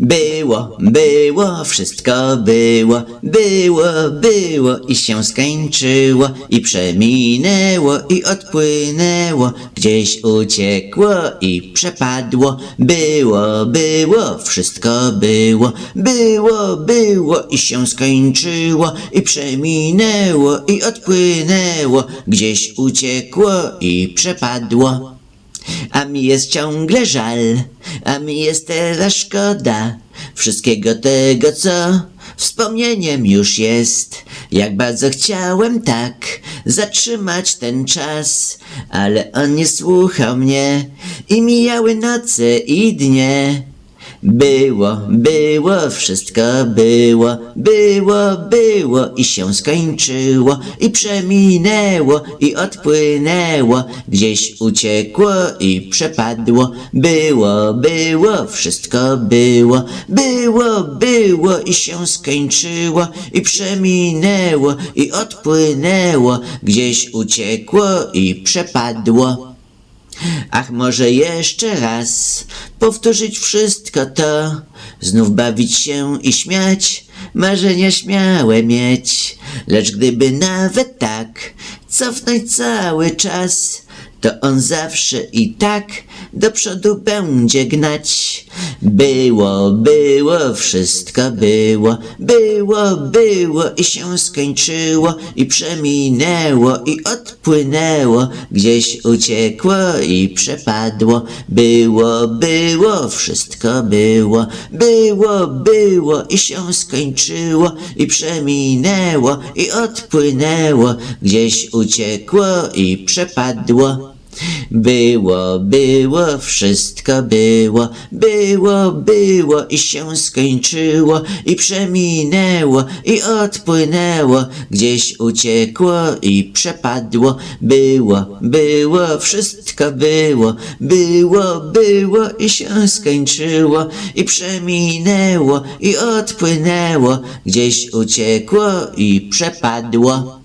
Było, było, wszystko było, było, było i się skończyło. I przeminęło i odpłynęło, gdzieś uciekło i przepadło. Było, było, wszystko było, było, było i się skończyło. I przeminęło i odpłynęło, gdzieś uciekło i przepadło. A mi jest ciągle żal, a mi jest teraz szkoda wszystkiego tego, co wspomnieniem już jest. Jak bardzo chciałem tak zatrzymać ten czas, ale on nie słuchał mnie i mijały noce i dnie. Było, było, wszystko było, było, było i się skończyło. I przeminęło i odpłynęło, gdzieś uciekło i przepadło. Było, było, wszystko było, było, było i się skończyło. I przeminęło i odpłynęło, gdzieś uciekło i przepadło. Ach, może jeszcze raz powtórzyć wszystko to, znów bawić się i śmiać, marzenia śmiałe mieć. Lecz gdyby nawet tak cofnąć cały czas, to on zawsze i tak do przodu będzie gnać. Było, było, wszystko było, było, było i się skończyło i przeminęło i odpłynęło, gdzieś uciekło i przepadło. Było, było, wszystko było, było, było i się skończyło i przeminęło i odpłynęło, gdzieś uciekło i przepadło. Było, było, wszystko było, było, było i się skończyło i przeminęło i odpłynęło, gdzieś uciekło i przepadło. Było, było, wszystko było, było, było i się skończyło i przeminęło i odpłynęło, gdzieś uciekło i przepadło.